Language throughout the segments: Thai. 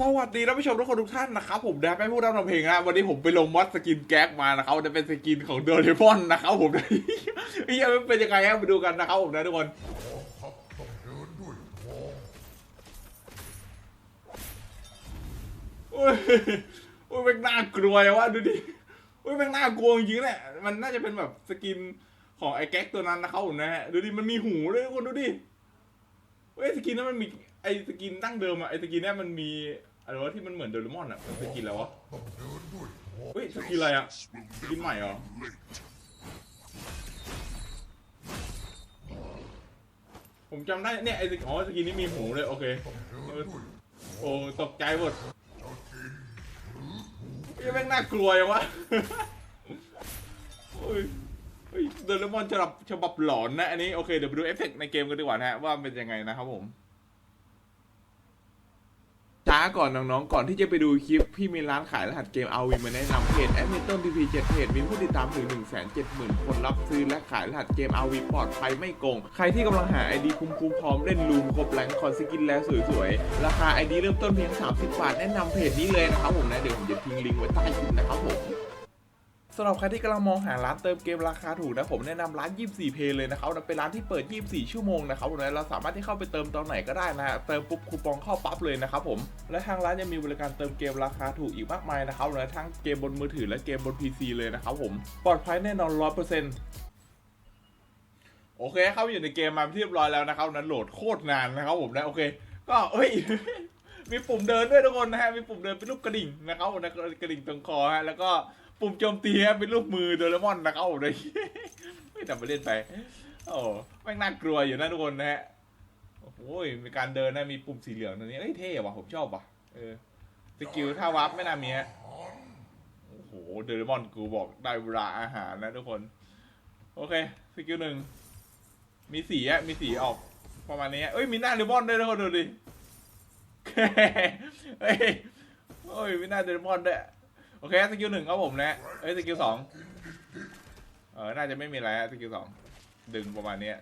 สวัสดีท่านผู้ชมทุกคนทุกท่านนะครับผมแดกไม่พูดทำเพลงนะวันนี้ผมไปลงมอดสกินแก๊กมานะครับจะเป็นสกินของโดอร์เรมอนนะครับผมไอ้เหี้ยมันเป็นยังไงครับมาดูกันนะครับผมนะทุกคนโอ้ยโอ้ยแม่งน่ากลัวอะวะดูดิโอ้ยแม่งน่ากลัวจริงๆแหละมันน่าจะเป็นแบบสกินของไอ้แก๊กตัวนั้นนะครับผมนะฮะดูดิมันมีหูด้วยทุกคนดูดิเฮ้ยสกินนั้นมันมีไอ้สกินตั้งเดิมอะไอ้สกินเนี้ยมันมี อะไรวะที่มันเหมือนโดเรมอนอะมันสกินแล้ววะต้องเดินด้ยท้องเฮ้ยกินอะไรอะกินใหม่เหรอผมจำได้เนี่ยไอ้สกินอ๋อสกินนี้มีหูเลยโอเคโอ้ตกใจหมดเจ้ยังแม่งน่ากลัวยังวะเฮ้ยโดเรมอนฉบับฉบับหลอนนะอันนี้โอเคเดี๋ยวไปดูเอฟเฟกต์ในเกมกันดีกว่านะฮะว่าเป็นยังไงนะครับผม ก่อนน้องๆ ก่อนที่จะไปดูคลิป พี่มีร้านขายรหัสเกมเอาวีมาแนะนำเพจแอดมินต้นทีพีเจ็ดเพจมีผู้ติดตามถึง1นึ่งแสนเจ็ดหมื่นคนรับซื้อและขายรหัสเกมเอาวีปลอดภัยไม่โกง ใครที่กำลังหาไอดีคุ้มๆพร้อมเล่นลูมครบแรงคอนสกินแล้วสวยๆ ราคาไอดีเริ่มต้นเพียง 30 บาท แนะนำเพจนี้เลยนะครับผมนะ เดี๋ยวผมจะทิ้งลิงก์ไว้ใต้คลิปนะครับผมำหรับใครที่กำลังมองหาร้านเติมเกมราคาถูกนะผมแนะนำร้าน 24 เพย์เลยนะครับเป็นร้านที่เปิด 24 ชั่วโมงนะครับนะเราสามารถที่เข้าไปเติมตอนไหนก็ได้นะฮะเติมปุ๊บคูปองเข้าปั๊บเลยนะครับผมและทางร้านยังมีบริการเติมเกมราคาถูกอีกมากมายนะครับนะทั้งเกมบนมือถือและเกมบน PC เลยนะครับผมปลอดภัยแน่นอน100%โอเคเข้าอยู่ในเกมมาเป็นที่เรียบร้อยแล้วนะครับนั้นโหลดโคตรนานนะครับผมนะโอเค ก็เอ้ยมีปุ่มเดินด้วยทุกคนนะฮะมีปุ่มเดินเป็นรูปกระดิ่งนะครับนะกระดิ่งตรงคอฮะแล้วก็ ปุ่มโจมตีฮะเป็นรูปมือโดเรมอนนะครับผมเลยไม่ทำไปเล่นไปโอ้แม่งน่ากลัวอยู่นะทุกคนนะฮะโอ้โหมีการเดินนะมีปุ่มสีเหลืองตรงนี้เอ้ยเท่ว่ะผมชอบว่ะเออสกิลท่าวับไม่น่ามีฮะโอ้โหโดเรมอนกูบอกได้เวลาอาหารนะทุกคน โอเคสกิลหนึ่งมีสีอะมีสีออกประมาณนี้เอ้ยมีหน้าโดเรมอนด้วยทุกคนดูดิเฮ้ยโอ้ยไม่น่าเดรมอนด้วย โอเคสกิลหนึ่งครับผมนะเอ้ยสกิลสองเออน่าจะไม่มีอะไรสกิลสองดึงประมาณนี้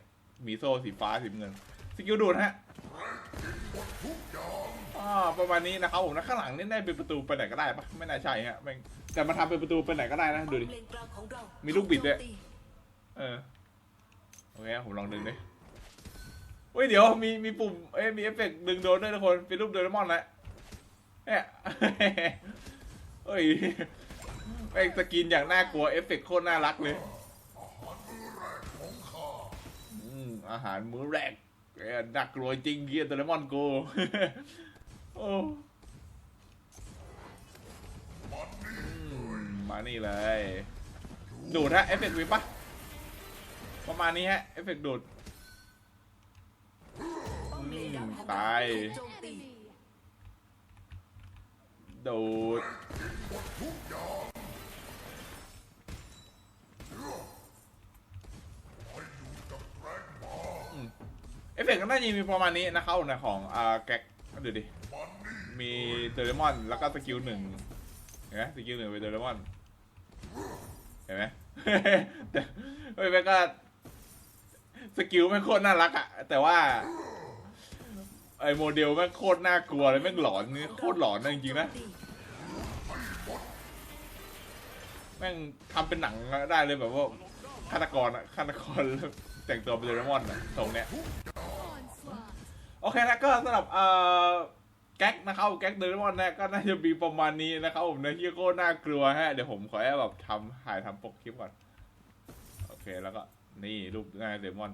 มีโซ่สีฟ้าสีเงินสกิลดูดฮะอ่าประมาณนี้นะครับผมนะข้างหลังนี่ได้เป็นประตูไปไหนก็ได้ปะไม่น่าใช่ฮะแต่มาทำเป็นประตูไปไหนก็ได้นะดูดิมีลูกบิดด้วยเออโอเคผมลองดึงดิเฮ้ยเดี๋ยวมีมีปุ่มเอ้ยมีเอฟเฟกต์ดึงโดนด้วยทุกคนเป็นรูปโดเรมอนแล้วเนี่ย เฮ้ยแม่งสกินอย่างน่ากลัวเอฟเฟกโคตรน่ารักเลยของข้าอืมอาหารมื้อแรกเอ้ยน่ากลัวจริงเกียโดเรมอนโกโอ้มานี่เลยดูดฮะเอฟเฟกต์มีปะประมาณนี้ฮะเอฟเฟกต์ดูดตาย โดูดเอฟเฟกต์ก็น่าจะมีประมาณนี้นะครับนะของอ่าแก๊กดูดิ มีเดเรมอน แล้วก็สกิลหนึ่งเห็นไหมสกิลหนึ่งเป็นเดเรมอน เห็นไหมเฮ้ยแม่ก็สกิลแม่งโคตรน่ารักอะแต่ว่า ไอโมเดลแม่งโคตรน่ากลัวเลยแม่งหลอนนี่โคตรหลอนนะจริงๆนะ แม่งทำเป็นหนังได้เลยแบบว่าฆาตกรอะฆาตกรแต่งตัวเป็นเดรมอนอะตรงเนี้ยโอเคนะก็สำหรับเอ่อแก๊กนะครับแก๊กเดรมอนนะก็น่าจะมีประมาณนี้นะครับผมนะที่โคตรน่ากลัวฮะเดี๋ยวผมขอให้แบบทำถ่ายทำปกคลิปก่อนโอเคแล้วก็นี่รูปหน้าเดรมอน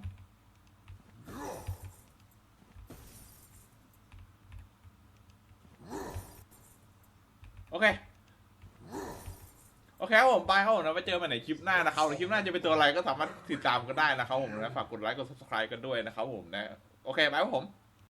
โอเค โอเคครับผมไปครับผมนะไปเจอกันในคลิปหน้านะครับในคลิปหน้าจะเป็นตัวอะไรก็สามารถติดตามกันได้นะครับผมนะฝากกดไลค์กด subscribe กันด้วยนะครับผมนะโอเคไปครับผม